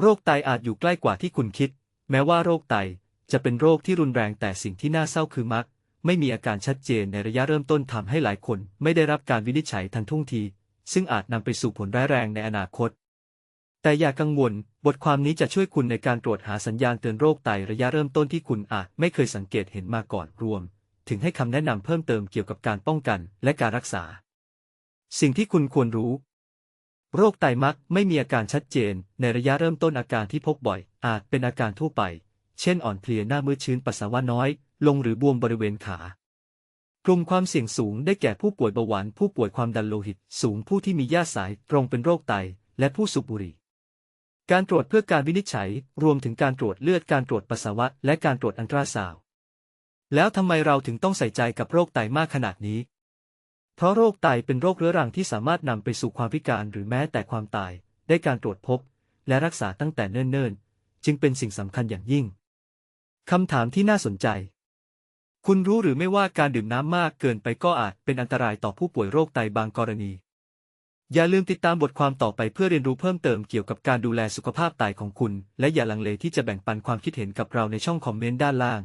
โรคไตอาจอยู่ใกล้กว่าที่คุณคิด แม้ว่าโรคไตจะเป็นโรคที่รุนแรงแต่สิ่งที่น่าเศร้าคือมัก ไม่มีอาการชัดเจนในระยะเริ่มต้นทำให้หลายคนไม่ได้รับการวินิจฉัยทันท่วงที ซึ่งอาจนำไปสู่ผลร้ายแรงในอนาคต แต่อย่ากังวล บทความนี้จะช่วยคุณในการตรวจหาสัญญาณเตือนโรคไตระยะเริ่มต้นที่คุณอาจไม่เคยสังเกตเห็นมาก่อนรวม ถึงให้คำแนะนำเพิ่มเติมเกี่ยวกับการป้องกันและการรักษา สิ่งที่คุณควรรู้ โรคไตมักไม่มีอาการชัดเจน ในระยะเริ่มต้นอาการที่พบบ่อย อาจเป็นอาการทั่วไป เช่นอ่อนเพลียหน้ามืดชื้นปัสสาวะน้อย ลงหรือบวมบริเวณขากลุ่มความเสี่ยงสูงได้แก่ผู้ป่วยเบาหวาน ผู้ป่วยความดันโลหิต สูงผู้ที่มีญาติสายตรงเป็นโรคไต และผู้สูบบุหรี่การตรวจเพื่อการวินิจฉัย รวมถึงการตรวจเลือดการตรวจปัสสาวะ และการตรวจอันตราซาวแล้วทำไมเราถึงต้องใส่ใจกับโรคไตมากขนาดนี้ ราะโรคไตเป็นโรคเรื้อรังที่สามารถนำไปสู่ความพิการหรือแม้แต่ความตาย ได้การตรวจพบ และรักษาตั้งแต่เนิ่นๆ จึงเป็นสิ่งสำคัญอย่างยิ่งคำถามที่น่าสนใจ คุณรู้หรือไม่ว่าการดื่มน้ำมากเกินไปก็อาจเป็นอันตรายต่อผู้ป่วยโรคไตบางกรณี อย่าลืมติดตามบทความต่อไปเพื่อเรียนรู้เพิ่มเติมเกี่ยวกับการดูแลสุขภาพไตของคุณ และอย่าลังเลที่จะแบ่งปันความคิดเห็นกับเราในช่องคอมเมนต์ด้านล่าง